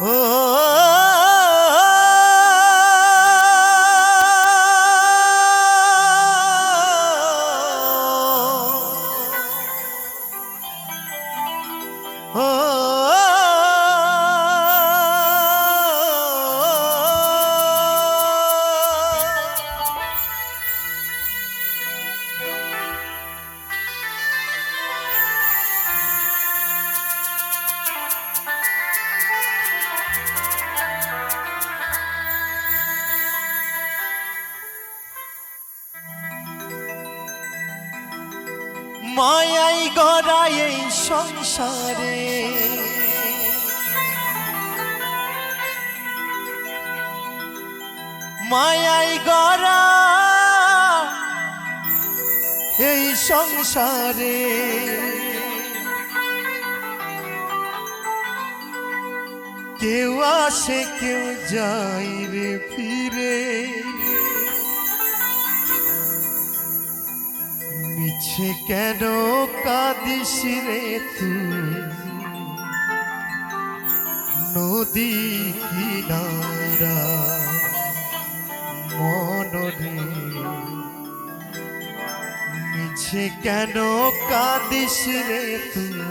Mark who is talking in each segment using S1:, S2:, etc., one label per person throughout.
S1: ও Oh মায়াই গড়াই এই সংসারে। মায়াই গড়া এই সংসারে। কেউ আসে কেউ যায় রে ফিরে। মিছে কেন কাঁদিস রে নদী কিনারা মনরে মিছে কেন কাঁদিস রে তুই?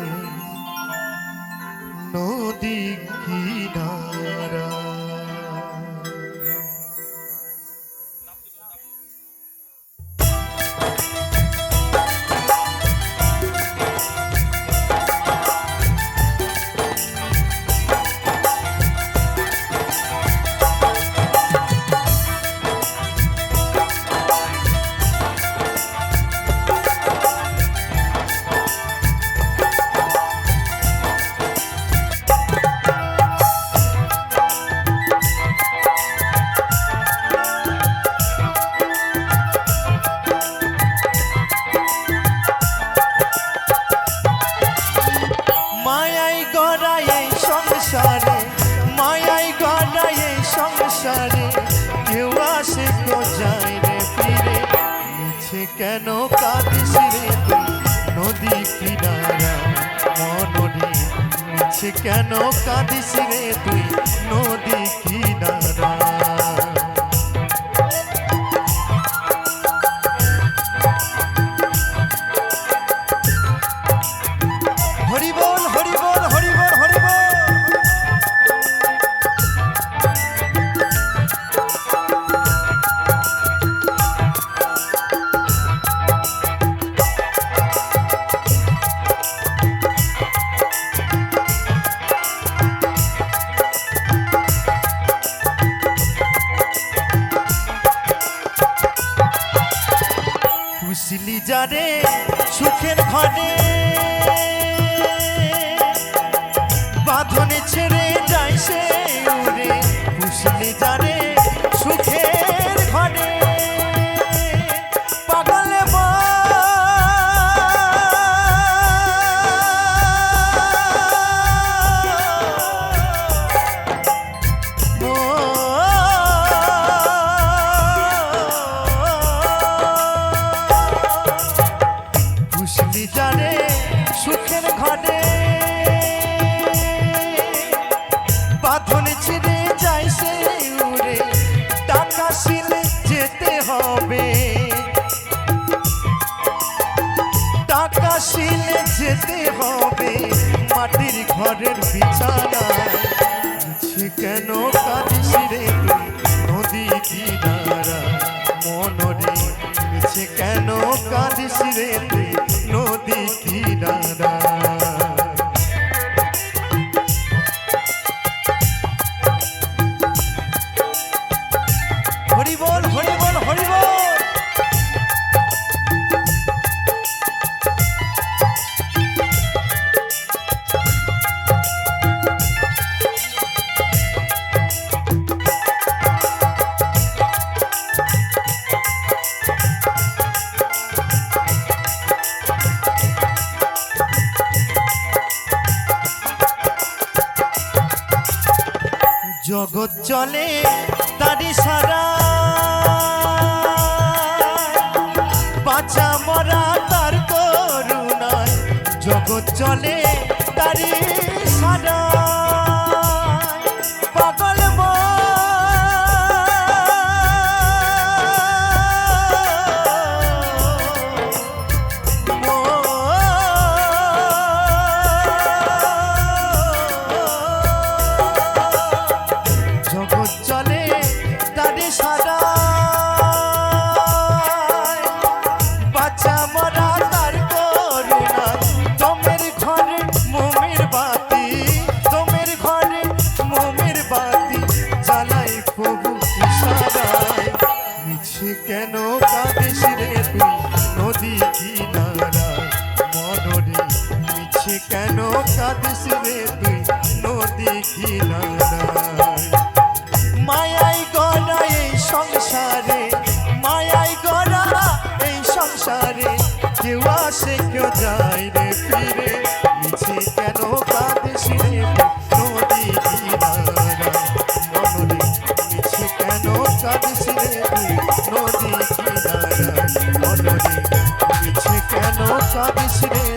S1: কেন কাঁদিস রে নদী কিনারা মনরে কেন কাঁদিস রে তুই? নদী কিনারা পুষলি জানে সুখের ঘরে হবে মাটির ঘরের বিছানা। সে কেন কাঁদিস রে নদী কিনারা? মনরে সে কেন কাঁদিস রে নদী কিনারা? জগৎ চলে তারি সারা। বাঁচা মরা তার করুণায়। জগৎ চলে তারি মরা তার বাতি তোমের ঘরে মোমের বাতি জ্বালাই প্রভু সারাই মিছে কেন কাঁদিস রে তুই, নদী কিনারা মনরে মিছে কেন কাঁদিস রে তুই, নদী কিনারা যায় রে ফিরে। মিছে কেন কাঁদিস রে? নদী কিনারা মনরে মিছে কেন কাঁদিস রে? নদী কিনারা মনরে মিছে কেন কাঁদিস রে?